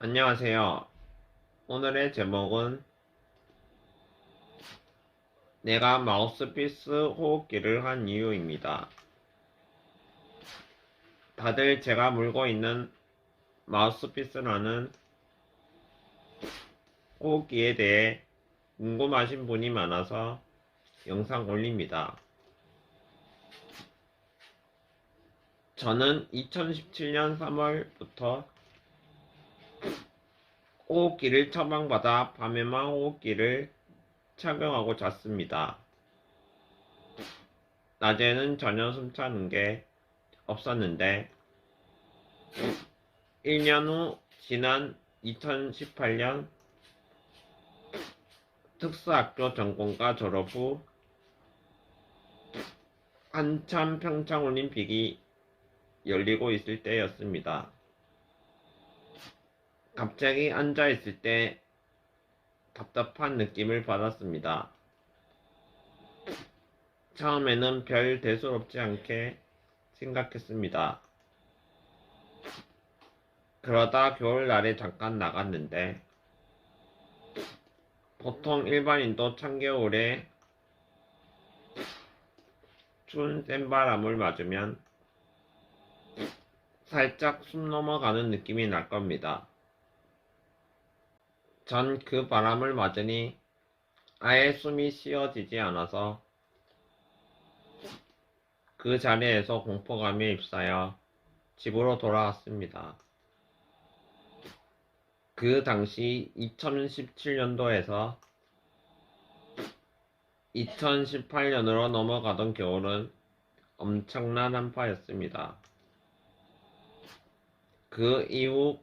안녕하세요. 오늘의 제목은 내가 마우스피스 호흡기를 한 이유입니다. 다들 제가 물고 있는 마우스피스라는 호흡기에 대해 궁금하신 분이 많아서 영상 올립니다. 저는 2017년 3월부터 호흡기를 처방받아 밤에만 호흡기를 착용하고 잤습니다. 낮에는 전혀 숨차는 게 없었는데 1년 후 지난 2018년 특수학교 전공과 졸업 후 한참 평창올림픽이 열리고 있을 때였습니다. 갑자기 앉아 있을 때 답답한 느낌을 받았습니다. 처음에는 별 대수롭지 않게 생각했습니다. 그러다 겨울날에 잠깐 나갔는데 보통 일반인도 찬겨울에 추운 센 바람을 맞으면 살짝 숨 넘어가는 느낌이 날 겁니다. 전 그 바람을 맞으니 아예 숨이 쉬어지지 않아서 그 자리에서 공포감에 휩싸여 집으로 돌아왔습니다. 그 당시 2017년도에서 2018년으로 넘어가던 겨울은 엄청난 한파였습니다. 그 이후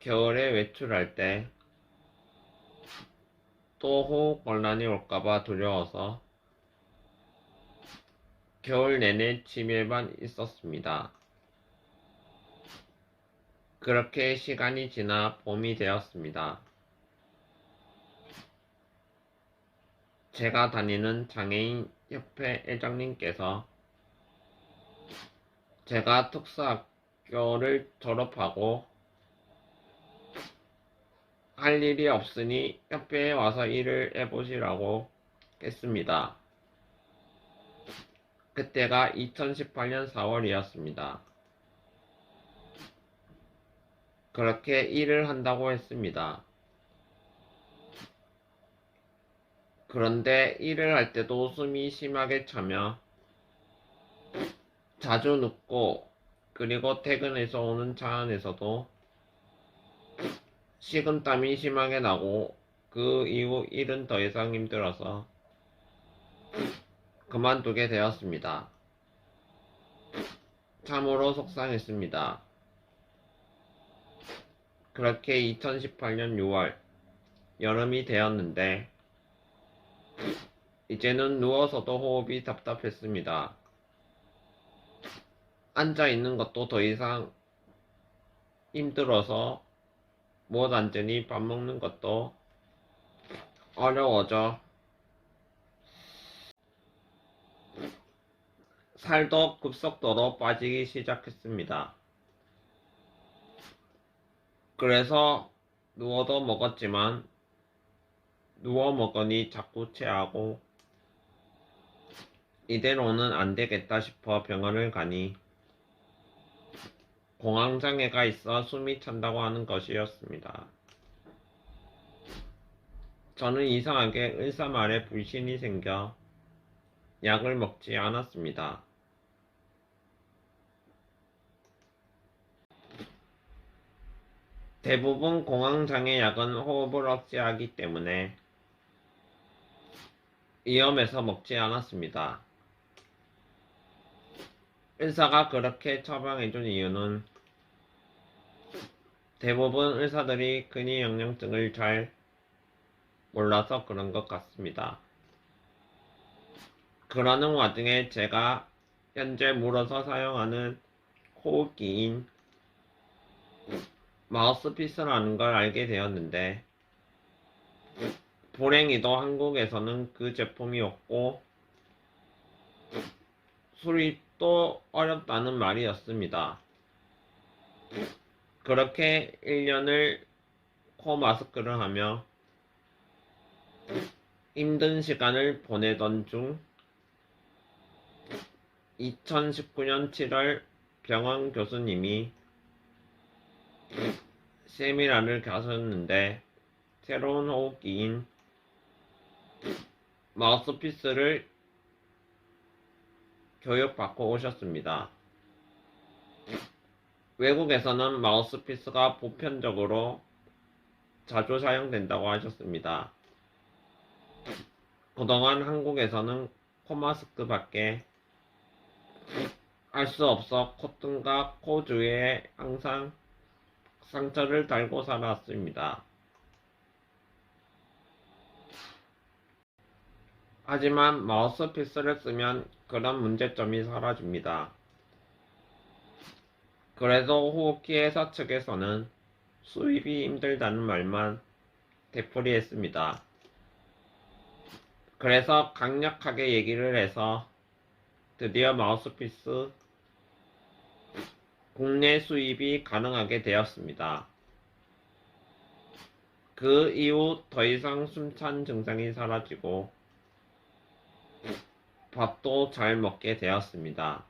겨울에 외출할 때 또 호흡 곤란이 올까봐 두려워서 겨울 내내 집에만 있었습니다. 그렇게 시간이 지나 봄이 되었습니다. 제가 다니는 장애인 협회 회장님께서 제가 특수학교를 졸업하고 할 일이 없으니 협회에 와서 일을 해보시라고 했습니다. 그때가 2018년 4월이었습니다. 그렇게 일을 한다고 했습니다. 그런데 일을 할 때도 숨이 심하게 차며 자주 눕고 그리고 퇴근해서 오는 차 안에서도 식은땀이 심하게 나고 그 이후 일은 더 이상 힘들어서 그만두게 되었습니다. 참으로 속상했습니다. 그렇게 2018년 6월 여름이 되었는데 이제는 누워서도 호흡이 답답했습니다. 앉아 있는 것도 더 이상 힘들어서 못 앉으니 밥 먹는 것도 어려워져 살도 급속도로 빠지기 시작했습니다. 그래서 누워도 먹었지만 누워 먹으니 자꾸 체하고 이대로는 안 되겠다 싶어 병원을 가니 공황장애가 있어 숨이 찬다고 하는 것이었습니다. 저는 이상하게 의사 말에 불신이 생겨 약을 먹지 않았습니다. 대부분 공황장애 약은 호흡을 억제하기 때문에 위험해서 먹지 않았습니다. 의사가 그렇게 처방해준 이유는 대부분 의사들이 근위 영양증을 잘 몰라서 그런 것 같습니다. 그러는 와중에 제가 현재 물어서 사용하는 호흡기인 마우스피스라는 걸 알게 되었는데 불행히도 한국에서는 그 제품이 없고 수입도 어렵다는 말이었습니다. 그렇게 1년을 코 마스크를 하며 힘든 시간을 보내던 중 2019년 7월 병원 교수님이 세미나를 가셨는데 새로운 호흡기인 마우스피스를 교육받고 오셨습니다. 외국에서는 마우스피스가 보편적으로 자주 사용된다고 하셨습니다. 그동안 한국에서는 코마스크 밖에 할수 없어 콧등과 코 주위에 항상 상처를 달고 살았습니다. 하지만 마우스피스를 쓰면 그런 문제점이 사라집니다. 그래도 호흡기 회사 측에서는 수입이 힘들다는 말만 되풀이했습니다. 그래서 강력하게 얘기를 해서 드디어 마우스피스 국내 수입이 가능하게 되었습니다. 그 이후 더 이상 숨찬 증상이 사라지고 밥도 잘 먹게 되었습니다.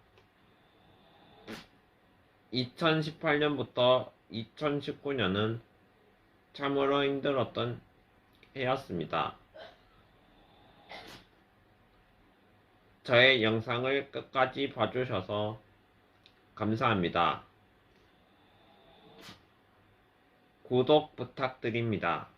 2018년부터 2019년은 참으로 힘들었던 해였습니다. 저의 영상을 끝까지 봐주셔서 감사합니다. 구독 부탁드립니다.